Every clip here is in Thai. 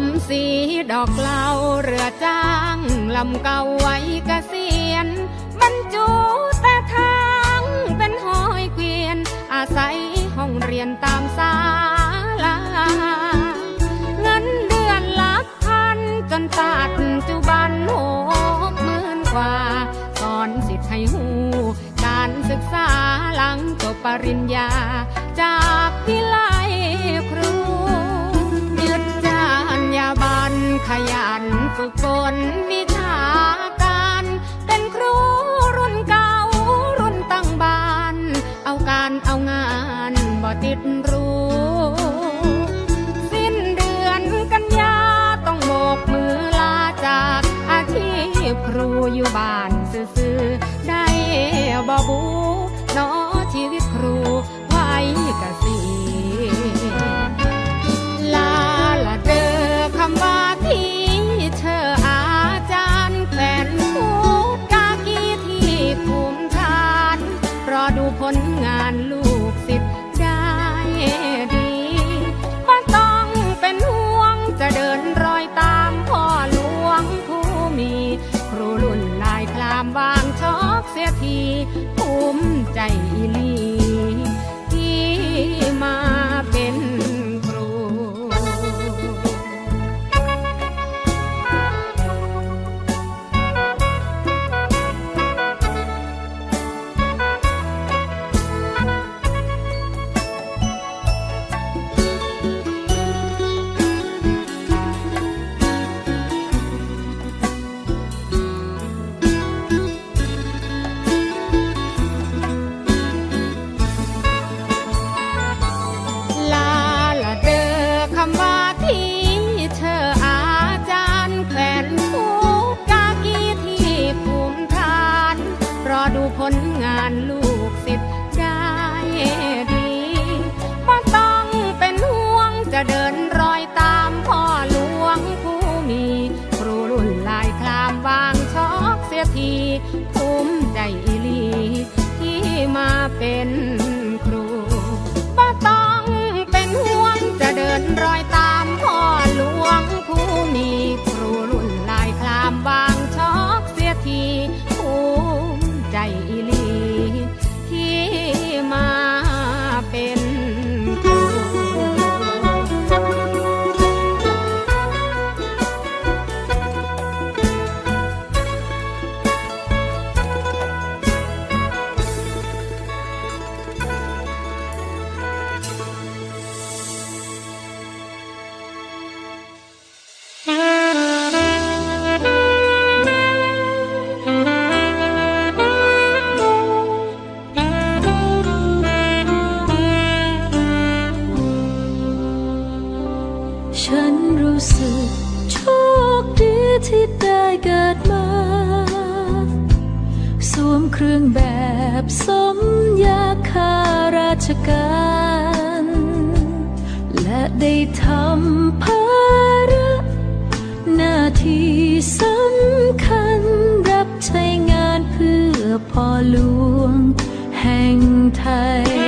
มสีดอกเหล่าเรือจ้างลำเก่าไว้กเกษียณบรรจุแต่ทางเป็นหอยเกวียน อาศัยห้องเรียนตามสาลาเงินเดือนลักพันจนปัจจุบันหกหมื่นกว่า สอนสิทธิ์ให้หูการศึกษาหลังจบปริญญาจากพิ บสมยาคาราชการ และได้ทำภาระหน้าที่สำคัญรับใช้งานเพื่อพ่อหลวงแห่งไทย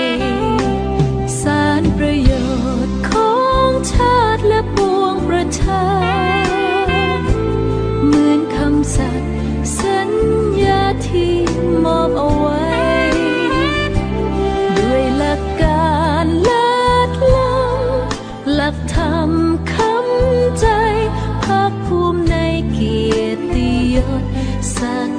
さ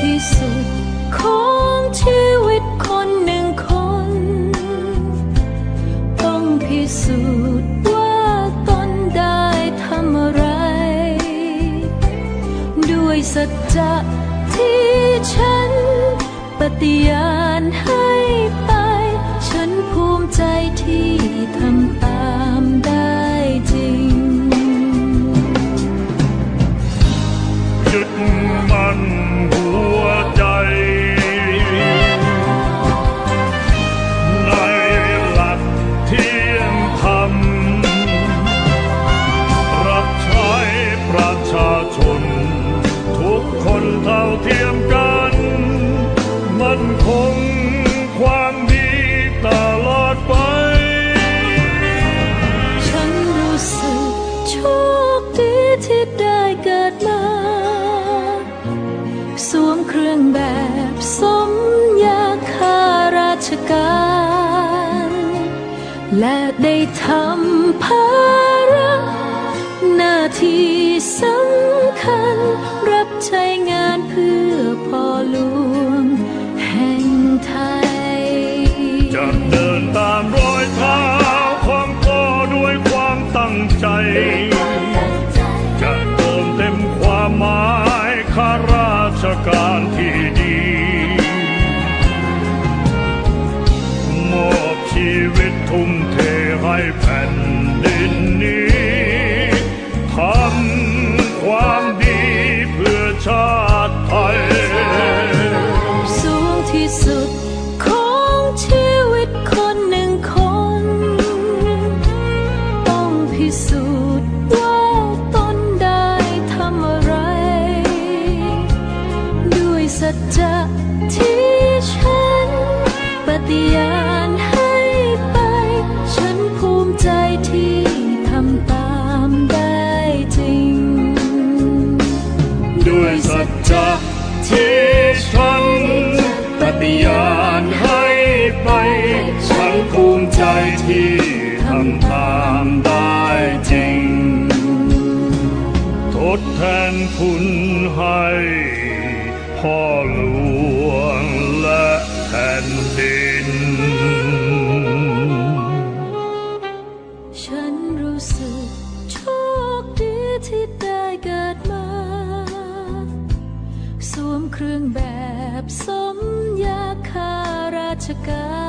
ที่สุด ของชีวิตคนหนึ่งคน ต้องพิสูจน์ว่าตนได้ทำอะไร ด้วยสัจจะที่ฉัน ปฏิญาณให้ไป ฉันภูมิใจที่ทำตามได้จริงยึดมั่น เท่าเทียมกัน มันคงความดีตลอดไป ฉันรู้สึกโชคดีที่ได้เกิดมา สวมเครื่องแบบสมยาข้าราชการ และได้ทำภาระหน้าที่สำ พื่อพ่อหลวงแห่งไทย จะเดินตามรอยเท้าของพ่อด้วยความตั้งใจ จะเติมเต็มความหมายข้าราชการที่ จจะที่ฉันปฏิญาณให้ไป ฉันภูมิใจที่ทำตามได้จริง ทดแทนคุณให้พ่อหลวง เครื่องแบบสมยาคาราชกา